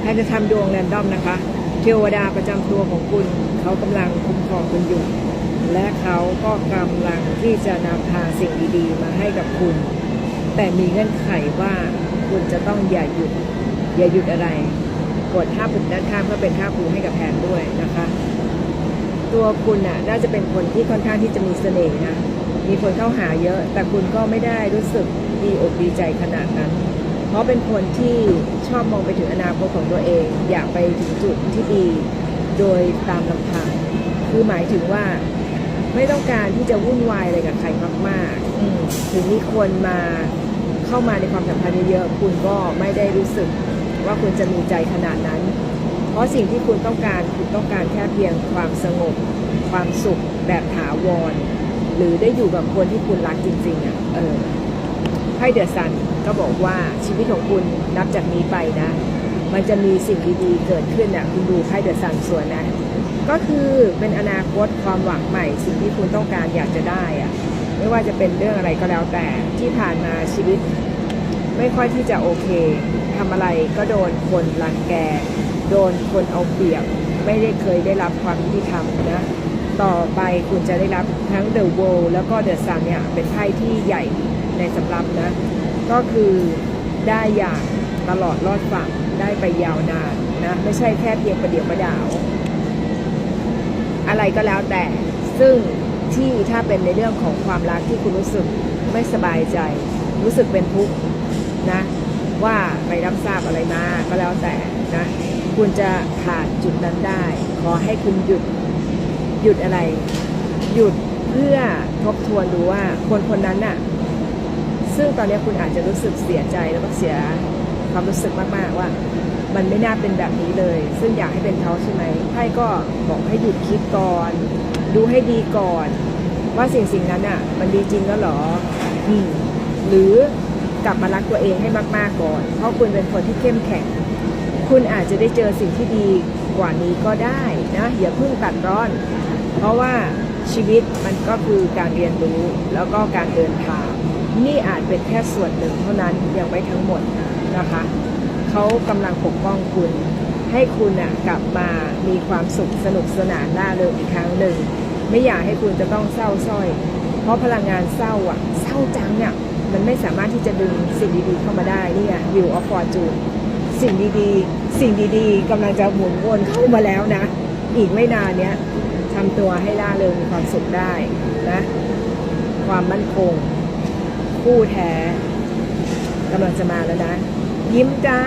ใครจะทำดวงแรนดอมนะคะ เทวดาประจำตัวของคุณ เขากำลังคุ้มครองคุณอยู่ และเขาก็กำลังที่จะนำพาสิ่งดีๆ มาให้กับคุณ แต่มีเงื่อนไขว่าคุณจะต้องอย่าหยุด อย่าหยุดอะไร กดห้าปุ่มด้านข้างเพื่อเป็นค่าครูให้กับแพนด้วยนะคะ ตัวคุณน่ะน่าจะเป็นคนที่ค่อนข้างที่จะมีเสน่ห์นะมีคนเข้าหาเยอะ แต่คุณก็ไม่ได้รู้สึกดีอกดีใจขนาดนั้น เพราะเป็นคนที่ชอบมองไปถึงอนาคตของตัวเอง อยากไปถึงจุดที่ดีโดยตามลำพังคือหมายถึงว่าไม่ต้องการที่จะวุ่นวายอะไรกับใครมากๆถึงมีคนมาเข้ามาในความสัมพันธ์เยอะๆคุณก็ไม่ได้รู้สึกว่าคุณจะมีใจขนาดนั้น เพราะสิ่งที่คุณต้องการคุณต้องการแค่เพียงความสงบ ความสุขแบบถาวร หรือได้อยู่กับคนที่คุณรักจริงๆอะเออไพ่เดอะซัน ก็บอกว่าชีวิตของคุณนับจากนี้ไปนะ มันจะมีสิ่งดีๆเกิดขึ้นอะคุณดูไพ่เดอะซันส่วนนะ ก็คือเป็นอนาคตความหวังใหม่ สิ่งที่คุณต้องการอยากจะได้อะไม่ว่าจะเป็นเรื่องอะไรก็แล้วแต่ที่ผ่านมาชีวิต ไม่ค่อยที่จะโอเคทำอะไรก็โดนคนรังแก โดนคนเอาเปรียบ ไม่ได้เคยได้รับความยุติธรรมนะต่อไปคุณจะได้รับทั้ง The World แล้วก็ The Sun เนี่ยเป็นไพ่ที่ใหญ่ในสำรับนะ ก็คือได้อย่างตลอดรอดฝั่งได้ไปยาวนานนะไม่ใช่แค่เพียงประเดี๋ยวประดาว อะไรก็แล้วแต่ ซึ่งที่ถ้าเป็นในเรื่องของความรักที่คุณรู้สึกไม่สบายใจ รู้สึกเป็นทุกข์นะ ว่าไปรับทราบอะไรมาก็แล้วแต่นะคุณจะผ่านจุดนั้นได้ ขอให้คุณหยุดหยุดอะไร หยุดเพื่อทบทวนดูว่าคนคนนั้นน่ะ ซึ่งตอนนี้คุณอาจจะรู้สึกเสียใจแล้วก็เสียความรู้สึกมากๆว่า มันไม่น่าเป็นแบบนี้เลย ซึ่งอยากให้เป็นเขาใช่ไหมไพ่ก็บอกให้หยุดคิดก่อน ดูให้ดีก่อน ว่าสิ่งสิ่งนั้นอะ มันดีจริงแล้วหรออืมหรือกลับมารักตัวเองให้มากๆก่อน เพราะคุณเป็นคนที่เข้มแข็ง คุณอาจจะได้เจอสิ่งที่ดีกว่านี้ก็ได้นะอย่าเพิ่งตัดร้อน เพราะว่าชีวิตมันก็คือการเรียนรู้แล้วก็การเดินทาง นี่อาจเป็นแค่ส่วนหนึ่งเท่านั้นยังไม่ทั้งหมดนะคะเขากำลังปกป้องคุณ ให้คุณอะกลับมามีความสุขสนุกสนานล่าเริงอีกครั้งหนึ่ง ไม่อยากให้คุณจะต้องเศร้าส้อย เพราะพลังงานเศร้าอะ เศร้าจังเนี่ยมันไม่สามารถที่จะดึงสิ่งดีๆเข้ามาได้นี่ไงวิวออฟฟอร์จูนสิ่งดีๆ สิ่งดีๆกำลังจะหมุนวนเข้ามาแล้วนะ อีกไม่นานเนี้ยทำตัวให้ล่าเริงมีความสุขได้นะ ความมั่นคง คู่แท้กำลังจะมาแล้วนะ ยิ้มจ้า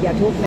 อย่าทุกข์